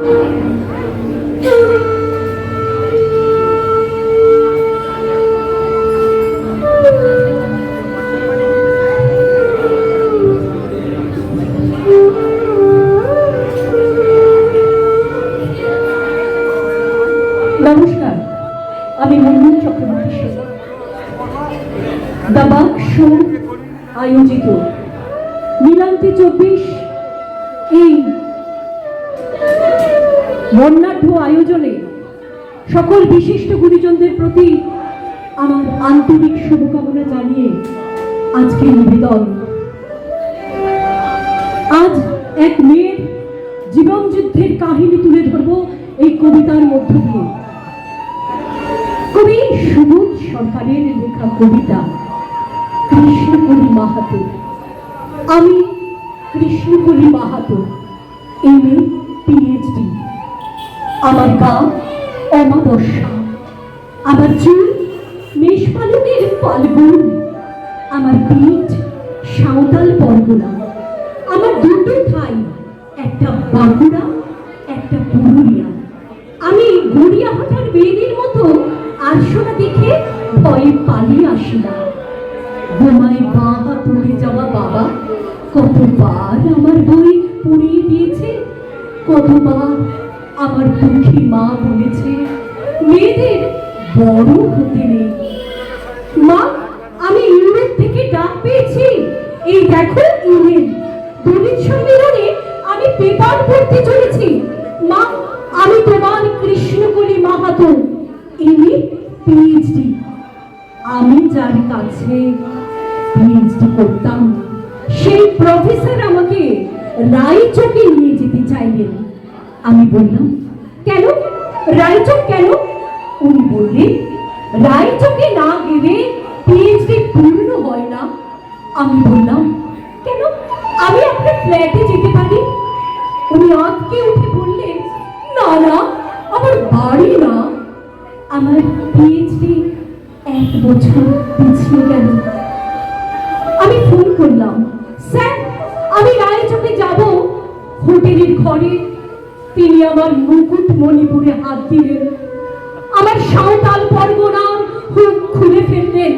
নমস্কার আমি মন্দির চক্রবর্তী দাবাক শো আয়োজিত। নীলান্তি চব্বিশ এই বর্ণাঢ্য আয়োজনে সকল বিশিষ্ট গুরুজনদের প্রতি আমার আন্তরিক শুভকামনা জানিয়ে আজকে নিবেদন। আজ এক মেয়ের জীবন যুদ্ধের কাহিনী তুলে ধরব এই কবিতার মধ্য দিয়ে। কবি সুবোধ সরকারের লেখা কবিতা কৃষ্ণকলি মাহাতো। আমি Krishnakoli Mahato, M A PhD আমার গা অমাবস্যা, আমার চুল মেষপালকের ফাল্গুন আমার পিঠ সাঁওতাল পরগনা, আমার দুটো ঠাই, একটা বাঁকুড়া, একটা পুরুলিয়া। আমি গড়িয়াহাটার মেয়েদের মতো আরশোনা দেখে ভয়ে পালিয়ে আসি না। বোমায় বাঁ হাত পড়ে যাওয়া বাবা কতবার আমার বই পড়িয়ে দিয়েছে, কতবার আমার দুঃখী মা বলেছে, মেয়েদের বড় হতে নেই। মা, আমি ইউরোপ থেকে ডাক পেয়েছি। এই দেখো ইমেল দলিত সম্মেলনে আমি পেপার পড়তে চলেছি। মা, আমি তোমার কৃষ্ণকলি মাহাতো। ইনি পিএইচডি আমি যার কাছে পিএইচডি করতাম, সেই প্রফেসর আমাকে রায়চকে নিয়ে যেতে চাইলেন। আমি বললাম, কেন? রায়চক কেন? উনি বললেন, রায়চকে না গেলে পিএইচডি পূর্ণ হয় না। আমি বললাম, কেন? আমি আপনার ফ্ল্যাটে যেতে পারি? উনি আঁতকে উঠে বললেন, না না, আমার বাড়ি না। আমার পিএইচডি এক বছর পিছিয়ে গেল। আমি ফোন করলাম, স্যার, আমি রায়চকে যাব হোটেলের ঘরে। তিনি আমার মুকুট মণিপুরে হাত দিলেন। আমার সাঁওতাল পরগনার হুক খুলে ফেললেন।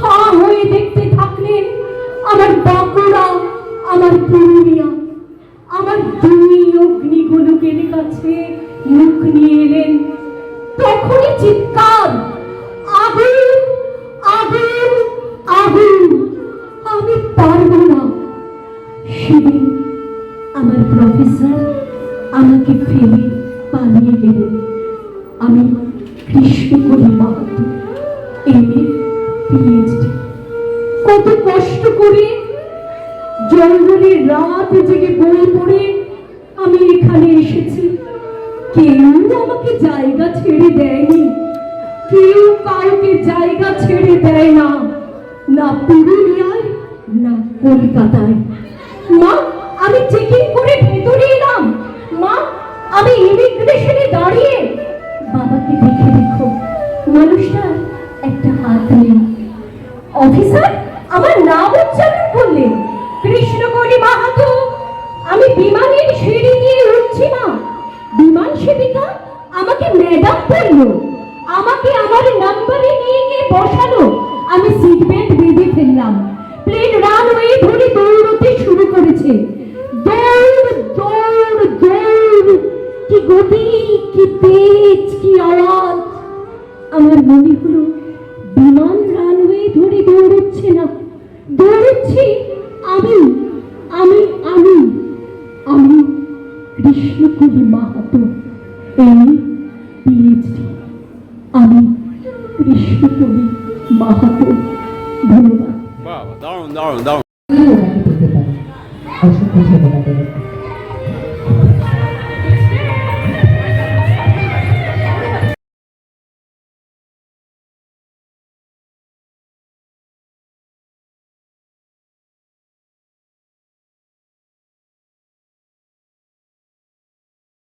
হা হয়ে দেখতে থাকলেন আমার বাঁকুড়া, আমার পুরুলিয়া। আমার দুই অগ্নিগোলকের কাছে মুখ নিয়ে এলেন। তখনই চিৎকার, আগুন আগুন আগুন, আমি পারব না। সেদিন আমার প্রফেসর আমাকে ফেলে পালিয়ে গেলেন আমি এ পিএইচডি। কত কষ্ট করে জঙ্গলের রাত জেগে বই পড়ে আমি এখানে এসেছি। কেউ আমাকে জায়গা ছেড়ে দেয়নি। কেউ কাউকে জায়গা ছেড়ে দেয় না। না পুরুলিয়ায়, না কলকাতায়। মা, আমি চেকিং করে ভেতরে মা, আমি ইমিগ্রেশনে দাঁড়িয়ে। বাবাকে দেখে দেখো মানুষটার একটা হাত নেই। অফিসার আমার নাম উচ্চারণ করলেন কৃষ্ণকলি মাহাতো, আমি বিমানের সিঁড়ি দিয়ে উঠছি না বিমান সেবিকা আমাকে ম্যাডাম বলল, আমাকে আমার নাম্বারে নিয়ে গিয়ে বসালো। গতি কি তেজ, কি আওয়াজ? আমার মনে হলো বিমান রানওয়ে ধরে দৌড়চ্ছে না। দৌড়চ্ছি আমি আমি আমি আমি কৃষ্ণকবি মাহাতো। এই পিএইচডি আমি কৃষ্ণকবি মাহাতো। ধন্যবাদ। দারুণ দারুণ দারুণ।